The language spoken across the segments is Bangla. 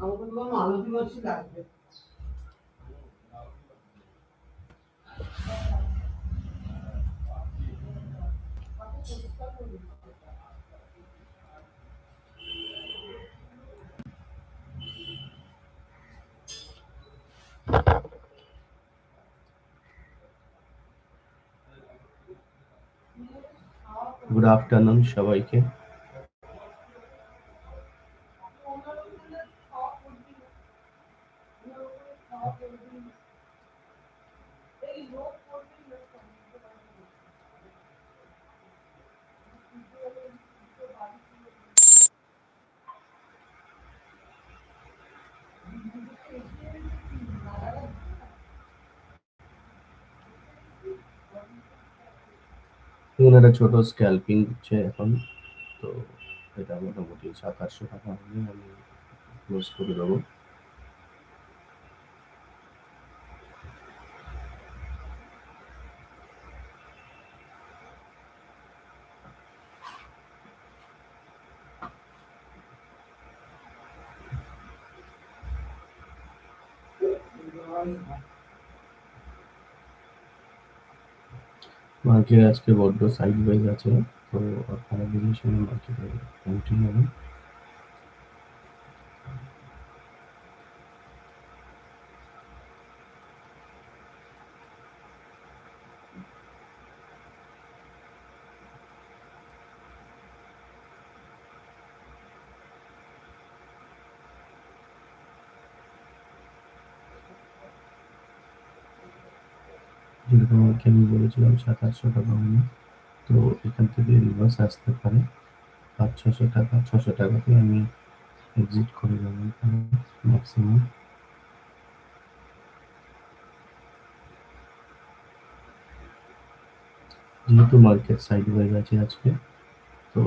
আমাকে তো লাগবে। গুড আফটারনুন সবাইকে। এখানে একটা ছোট স্ক্যাল্পিং দিচ্ছে এখন। তো এটা মোটামুটি সাত আটশো টাকা আমি ক্লোজ করে দেবো। মার্কেট আজকে বড্ড সাইড ওয়াইজ আছে তো আপনারা বুঝে শুনে মার্কেটে এন্ট্রি নেবেন যেরকম আজকে আমি বলেছিলাম সাত আটশো টাকা হলে তো এখান থেকে রিভার্স আসতে পারে। পাঁচ, ছশো টাকা, ছশো টাকাতে আমি এক্সিট করে এখানে ম্যাক্সিমাম যেহেতু মার্কেট সাইড হয়ে গেছে আজকে, তো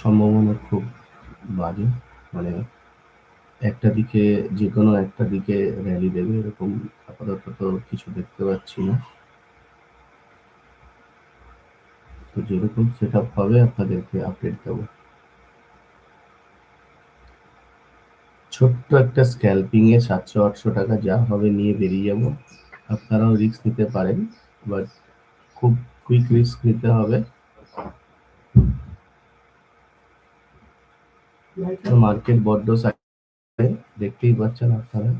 সম্ভাবনা খুব বাজে। মানে একটা দিকে যে কোনো একটা দিকে র্যালি দেবে, এরকম আপাতত তো কিছু দেখতে পাচ্ছি না তো যেরকম সেট আপ হবে আপনাদেরকে আপডেট দেবো। ছোট্ট একটা স্ক্যাল্পিং এ সাতশো আটশো টাকা যা হবে নিয়ে বেরিয়ে যাব। আপনারাও রিস্ক নিতে পারেন বাট খুব কুইক রিস্ক নিতে হবে। মার্কেট বড্ড সাইডে দেখতেই পাচ্ছেন আপনারা।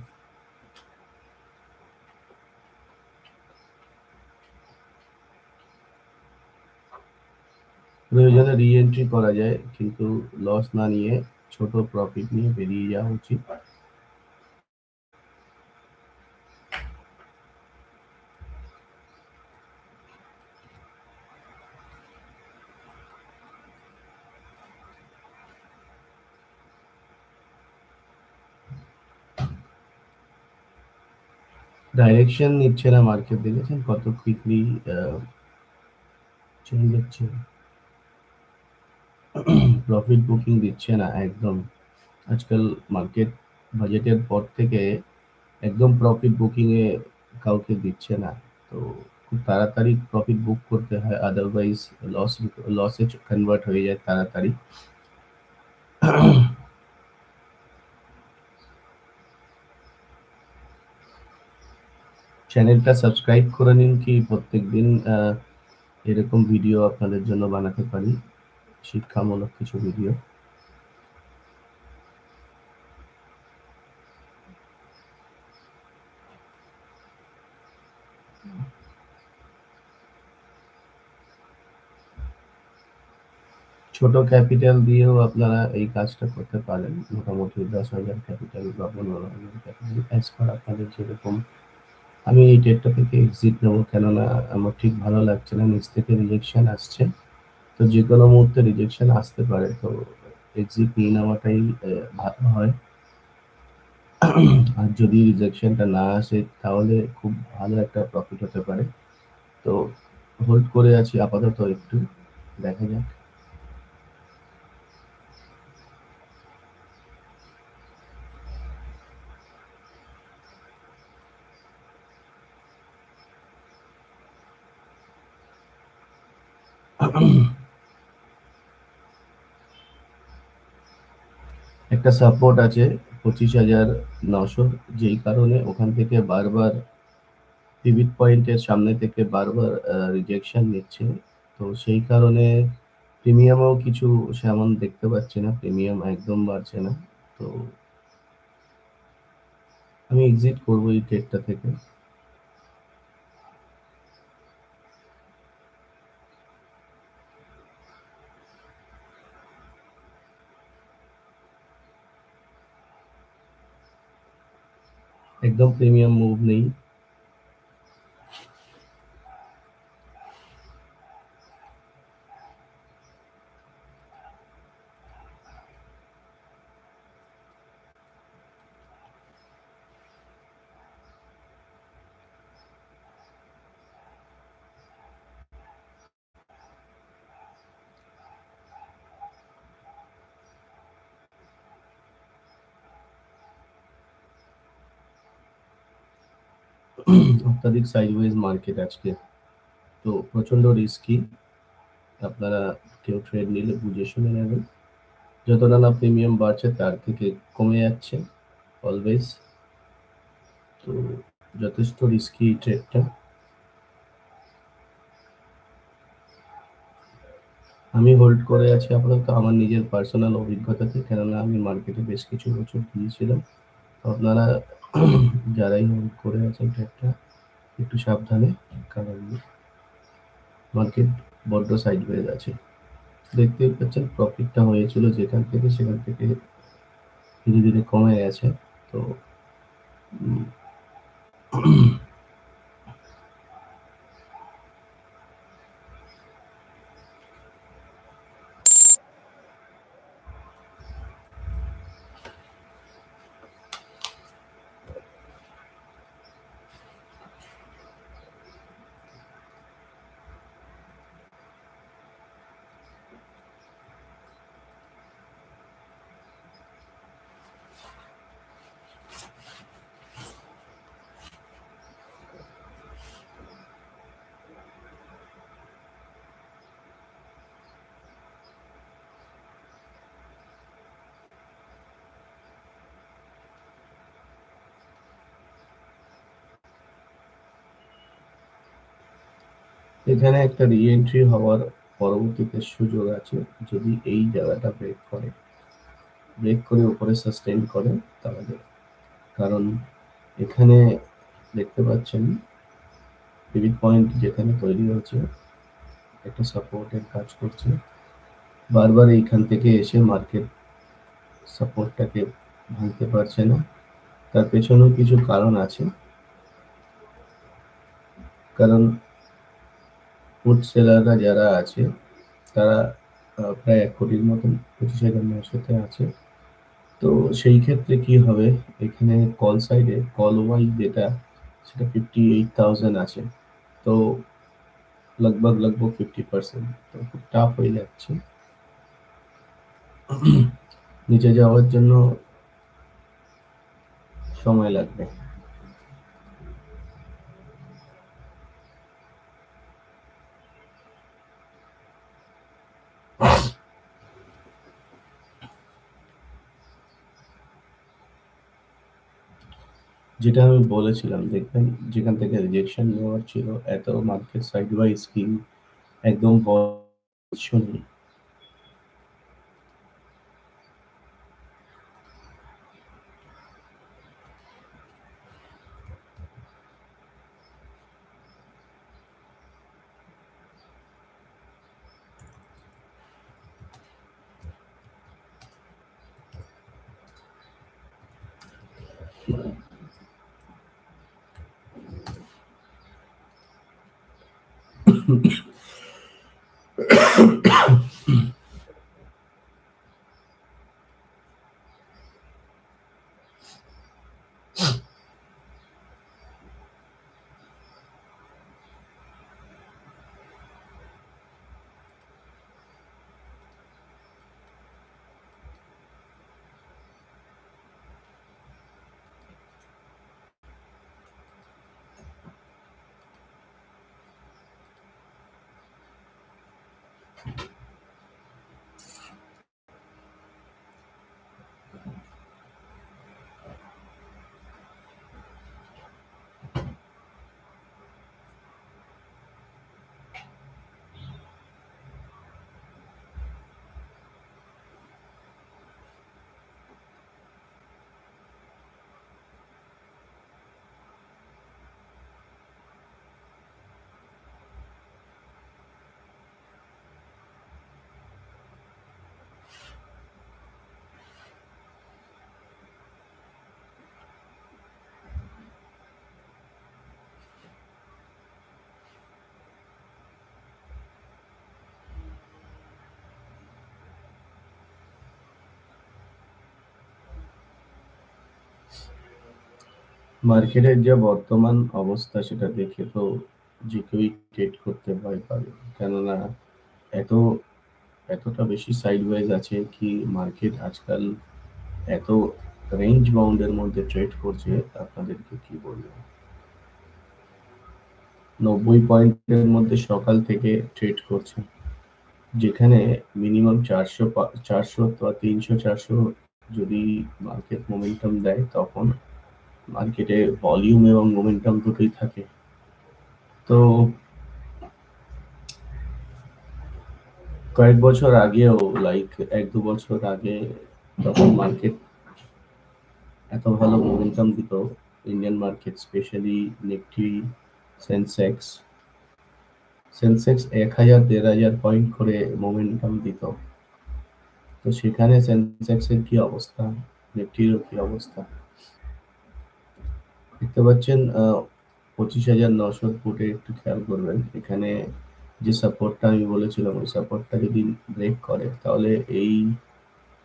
প্রয়োজনে রি এন্ট্রি করা যায় কিন্তু লস না নিয়ে ছোট প্রফিট নিয়ে বেরিয়ে যাওয়া উচিত ডাইরেকশন নিচ্ছে না মার্কেট দেখেছেন কত কুইকলি চেঞ্জ হচ্ছে প্রফিট বুকিং দিচ্ছে না একদম। আজকাল মার্কেট বাজেটের পর থেকে একদম প্রফিট বুকিংয়ে কাউকে দিচ্ছে না। তো খুব তাড়াতাড়ি প্রফিট বুক করতে হয় আদারওয়াইজ লস লসে কনভার্ট হয়ে যায় তাড়াতাড়ি। চ্যানেলটা সাবস্ক্রাইব করে নিন কি প্রত্যেকদিন এরকম ভিডিও আপনাদের জন্য বানাতে পারি। শিক্ষামূলক কিছু ভিডিও ছোট ক্যাপিটাল দিয়েও আপনারা এই কাজটা করতে পারেন। মোটামুটি দশ হাজার ক্যাপিটাল বা পনেরো হাজার ক্যাপিটাল অ্যাজ পার আপনাদের যেরকম। আমি এই ডেটটা থেকে এক্সিট নেব, কেননা আমার ঠিক ভালো লাগছে না, নিচ থেকে রিজেকশন আসছে। তো যে কোনো মুহূর্তে রিজেকশন আসতে পারে। তো এক্সিট নিয়ে নেওয়াটাই ভালো হয়। আর যদি রিজেকশনটা না আসে, তাহলে খুব ভালো একটা প্রফিট হতে পারে। তো হোল্ড করে আছি আপাতত একটু, দেখা যাক। একটা সাপোর্ট আছে, পঁচিশ হাজার নশো। যেই কারণে ওখান থেকে বারবার পিভিট পয়েন্টের সামনে থেকে বারবার রিজেকশন নিচ্ছে। তো সেই কারণে প্রিমিয়ামও কিছু সেমন দেখতে পাচ্ছি না প্রিমিয়াম একদম বাড়ছে না। তো আমি এক্সিট করব এই ট্রেডটা থেকে। একদম প্রিমিয়াম মুভ নেই অত্যাধিক সাইডওয়েজ মার্কেট আজকে। তো প্রচণ্ড রিস্কি আপনারা কেউ ট্রেড নিলে বুঝে শুনে নেবেন। যতটা না প্রিমিয়াম বাড়ছে, তার থেকে কমে যাচ্ছে অলওয়েজ তো যথেষ্ট রিস্কি ট্রেডটা আমি হোল্ড করে আছি আপাতত। আমার নিজের পার্সোনাল অভিজ্ঞতাতে, কেননা আমি মার্কেটে বেশ কিছু বছর দিয়েছিলাম আপনারা যারাই হোল্ড করে আছেন ট্রেডটা একটু সাবধানে কারণ মার্কেট বড্ড সাইড হয়ে গেছে। দেখতেই পাচ্ছেন প্রফিটটা হয়েছিল যেখান থেকে সেখান থেকে ধীরে ধীরে কমে গেছে। তো এখানে একটা রিএন্ট্রি হওয়ার পরবর্তীতে সুযোগ আছে। যদি এই জায়গাটা ব্রেক করে ব্রেক করে উপরে সাস্টেইন করে তাহলে। কারণ এখানে দেখতে পাচ্ছেন পিভিট পয়েন্ট যেখানে তৈরি হয়েছে একটা সাপোর্টের কাজ করছে। বারবার এইখান থেকে এসে মার্কেট সাপোর্টটাকে ভাঙতে পারছে না। তার পেছনেও কিছু কারণ আছে। কারণ ফুড সেলাররা যারা আছে, তারা প্রায় এক কোটির মতন পঁচিশ হাজার নশোতে আছে। তো সেই ক্ষেত্রে কি হবে? এখানে কল সাইডে কল ওয়াইজ যেটা সেটা ফিফটি এইট থাউজেন্ড আছে। তো লগভগ লগভগ ফিফটি পার্সেন্ট তো খুব টাফ হয়ে যাচ্ছে। নিচে যাওয়ার জন্য সময় লাগবে। যেটা আমি বলেছিলাম দেখবেন যেখান থেকে রিজেকশন নেওয়ার ছিল, এত মার্কেট সাইড বাই কি, একদম কিছু নেই মার্কেটের যা বর্তমান অবস্থা, সেটা দেখে তো যে কেউই ট্রেড করতে ভয় পাবে। কেননা, এত, এতটা বেশি সাইডওয়াইজ আছে কি মার্কেট আজকাল এত রেঞ্জ বাউন্ডের মধ্যে ট্রেড করছে, আপনাদেরকে কি বলব? নব্বই পয়েন্টের মধ্যে সকাল থেকে ট্রেড করছে। যেখানে মিনিমাম চারশো চারশো বা তিনশো, চারশো যদি মার্কেট মোমেন্টাম দেয়, তখন মার্কেটে ভলিউম এবং মোমেন্টাম দুটোই থাকে। তো কয়েক বছর আগেও লাইক এক দু বছর আগে তখন মার্কেট এত ভালো মোমেন্টাম দিত Indian market specially Nifty Sensex Sensex এক হাজার, দেড় হাজার পয়েন্ট করে মোমেন্টাম দিত। তো সেখানে সেন্সেক্সের কি অবস্থা? নিফটিরও কি অবস্থা? দেখতে পাচ্ছেন পঁচিশ হাজার নশো ফুটে একটু খেয়াল করবেন। এখানে যে সাপোর্টটা আমি বলেছিলাম, ওই সাপোর্টটা যদি ব্রেক করে, তাহলে এই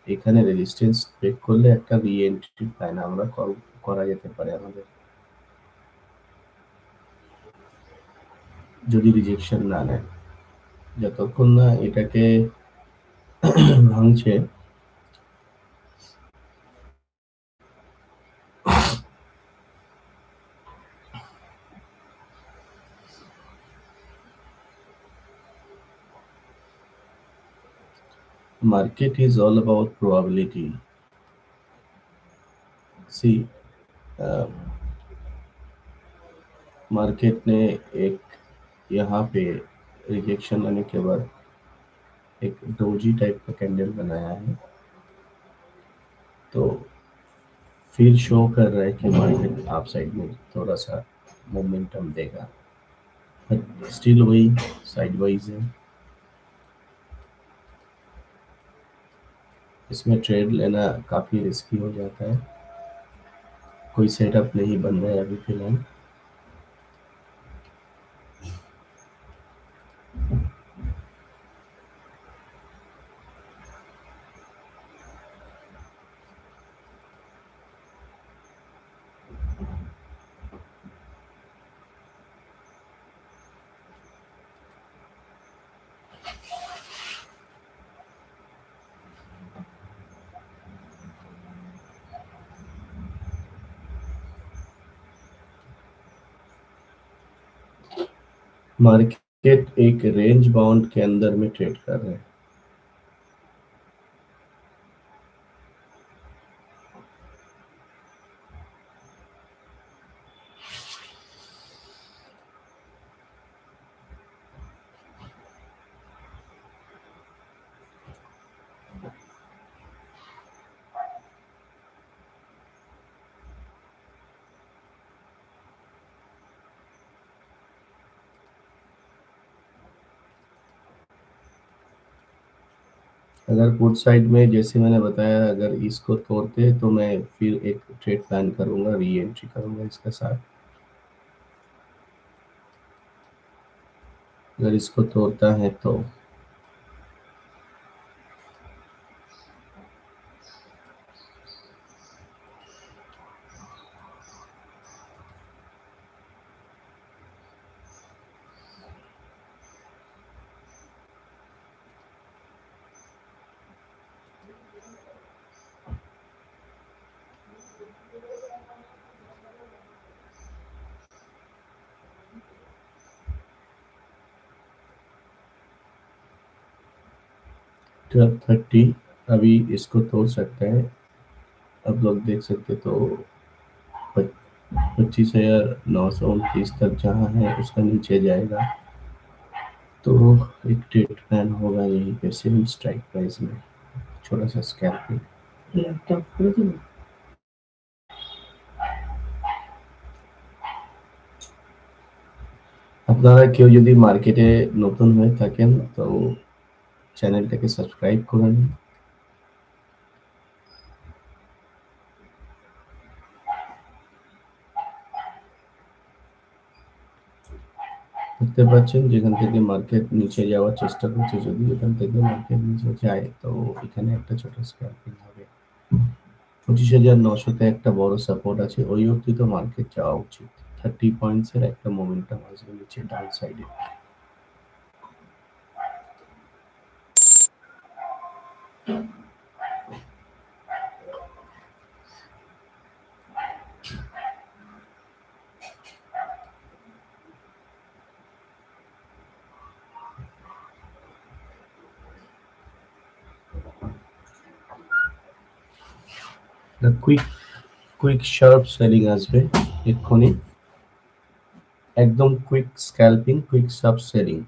এখানে রেজিস্ট্যান্স ব্রেক করলে একটা রি এন্ট্রি প্ল্যান আমরা করা যেতে পারে আমাদের। যদি রিজেকশন না নেয়। যতক্ষণ না এটাকে ভাঙছে market is all about probability. See uh, market ने एक यहाँ पे रिजेक्शन आने के बाद एक डोजी टाइप का कैंडल बनाया है। तो फिर शो कर रहा है कि मार्केट आप साइड में थोड़ा सा मोमेंटम देगा। बट स्टिल वही साइड वाइज है। इसमें ट्रेड लेना काफ़ी रिस्की हो जाता है। कोई सेटअप नहीं बन रहा है अभी फ़िलहाल। मार्केट एक रेंज बाउंड के अंदर में ट्रेड कर रहे हैं। अगर पुट साइड में जैसे मैंने बताया, अगर इसको तोड़ते तो मैं फिर एक ट्रेड प्लान करूँगा री एंट्री करूँगा इसके साथ। अगर इसको तोड़ता है तो। थर्टी अभी इसको तोड़ सकते हैं आप लोग देख सकते तो पच्चीस हजार नौ सौ उनतीस तक जहाँ है उसका नीचे जाएगा तो एक ट्रेड प्लान होगा यहीं पे सेम स्ट्राइक प्राइस में छोटा सा स्कैल्पिंग ল্যাপটপ করে দেবো আপনারা কেউ যদি মার্কেটে নতুন হয়ে থাকেন তো চ্যানেলটাকে সাবস্ক্রাইব করে নিন দেখতে পাচ্ছেন, যেখান থেকে মার্কেট নিচে যাওয়ার চেষ্টা করছে, যদি এখান থেকে মার্কেট নিচে যায়, তো এখানে একটা ছোট স্ক্যাল্পিং হবে। পঁচিশ হাজার নশোতে একটা বড় সাপোর্ট আছে, ওই অবধি তো মার্কেট যাওয়া উচিত। থার্টি পয়েন্টসের একটা মোমেন্টাম আসবে নিচে ডাউন সাইডে কুইক কুইক শার্প সেলিং আসবে এক্ষুনি একদম quick scalping quick sharp selling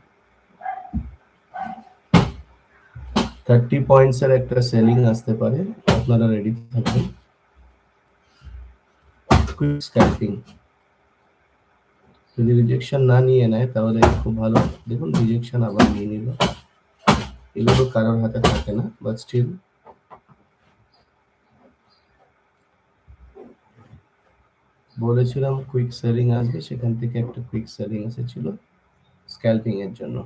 thirty points এর একটা সেলিং আসতে পারে। আপনারা রেডি থাকবেন। কুইক স্ক্যাল্পিং যদি রিজেকশন না নিয়ে নেয়, তাহলে খুব ভালো। দেখুন রিজেকশন আবার নিয়ে নিল। এগুলো কারোর হাতে থাকে না বাট স্টিল বলেছিলাম কুইক সেলিং আসবে, সেখান থেকে একটা কুইক সেলিং এসেছিল। স্ক্যাল্পিং এর জন্য।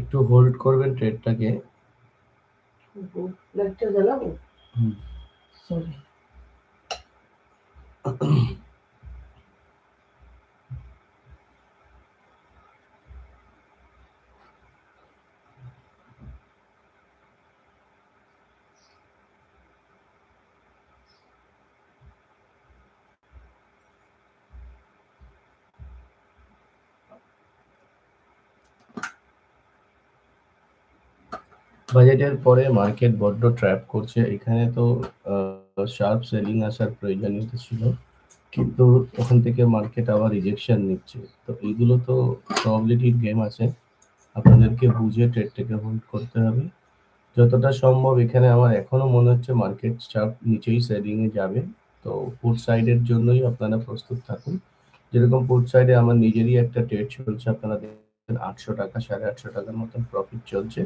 একটু হোল্ড করবেন ট্রেডটাকে লাইটটা জ্বালাবো হুম। সরি বাজেটের পরে মার্কেট বড্ড ট্র্যাপ করছে। এখানে তো শার্প সেলিং আসার প্রয়োজনীয়তা ছিল। কিন্তু ওখান থেকে মার্কেট আবার রিজেকশন নিচ্ছে। তো এইগুলো তো প্রবাবিলিটির গেম আছে। আপনাদেরকে বুঝে ট্রেডটাকে হোল্ড করতে হবে। যতটা সম্ভব এখানে আমার এখনও মনে হচ্ছে মার্কেট চাপ নিচেই সেলিং এ যাবে। তো পুট সাইডের জন্যই আপনারা প্রস্তুত থাকুন। যেরকম পুট সাইডে আমার নিজেরই একটা ট্রেড চলছে। আপনারা দেখবেন আটশো টাকা, সাড়ে আটশো টাকার মতন প্রফিট চলছে।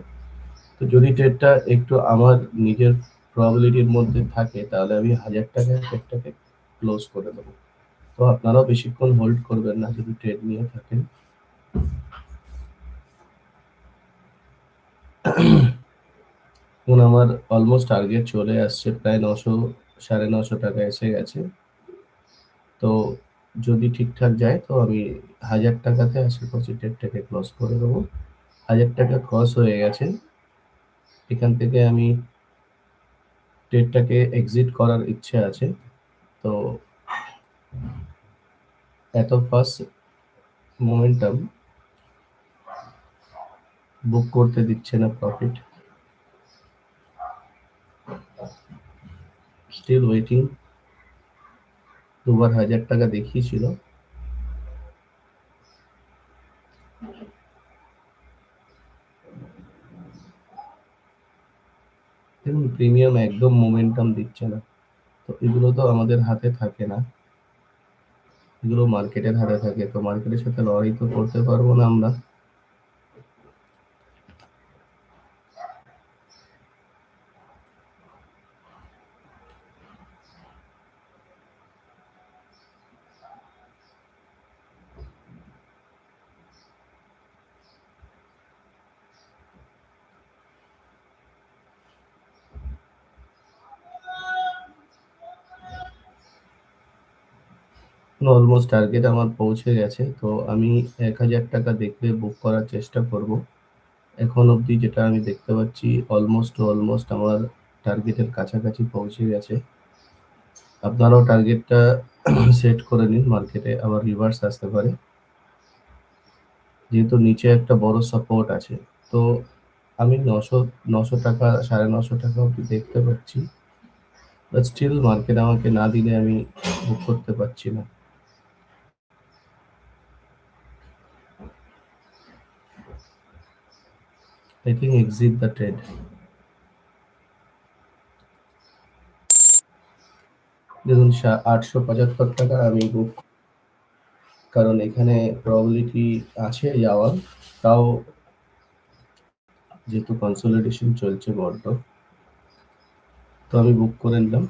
তো যদি ট্রেডটা একটু আমার নিজের প্রবাবিলিটির মধ্যে থাকে, তাহলে আমি হাজার টাকা ট্রেডটাকে ক্লোজ করে দেবো। তো আপনারাও বেশিক্ষণ হোল্ড করবেন না যদি ট্রেড নিয়ে থাকেন। এখন আমার অলমোস্ট টার্গেট চলে আসছে, প্রায় নশো, সাড়ে নশো টাকা এসে গেছে। তো যদি ঠিকঠাক যায়, তো আমি হাজার টাকাতে আশা করছি ট্রেডটাকে ক্লোজ করে দেবো। হাজার টাকা ক্রস হয়ে গেছে। এখান থেকে আমি ট্রেডটাকে এক্সিট করার ইচ্ছে আছে। তো এত ফার্স্ট মোমেন্টাম বুক করতে দিচ্ছে না প্রফিট স্টিল ওয়েটিং দুবার হাজার টাকা দেখিয়েছিল। দেখুন প্রিমিয়াম একদম মোমেন্টাম দিচ্ছে না। তো এগুলো তো আমাদের হাতে থাকে না। এগুলো মার্কেটের হাতে থাকে। তো মার্কেটের সাথে লড়াই তো করতে পারব না আমরা। অলমোস্ট টার্গেট আমার পৌঁছে গেছে, তো আমি এক হাজার টাকা দেখলে বুক করার চেষ্টা করব। এখন অবধি যেটা আমি দেখতে পাচ্ছি অলমোস্ট অলমোস্ট আমার টার্গেটের কাছাকাছি পৌঁছে গেছে। আপনারাও টার্গেটটা সেট করে নিন মার্কেটে আবার রিভার্স আসতে পারে। যেহেতু নিচে একটা বড় সাপোর্ট আছে, তো আমি নশো নশো টাকা, সাড়ে নশো টাকা অবধি দেখতে পাচ্ছি বাট স্টিল মার্কেট আমাকে না দিলে আমি বুক করতে পারছি না। Think exit the trade. দেখুন আটশো পঁচাত্তর টাকা আমি বুক কারণ এখানে প্রবাবিলিটি আছে যাওয়ার, তাও যেহেতু কনসোলিডেশন চলছে বড্ড, তো আমি বুক করে নিলাম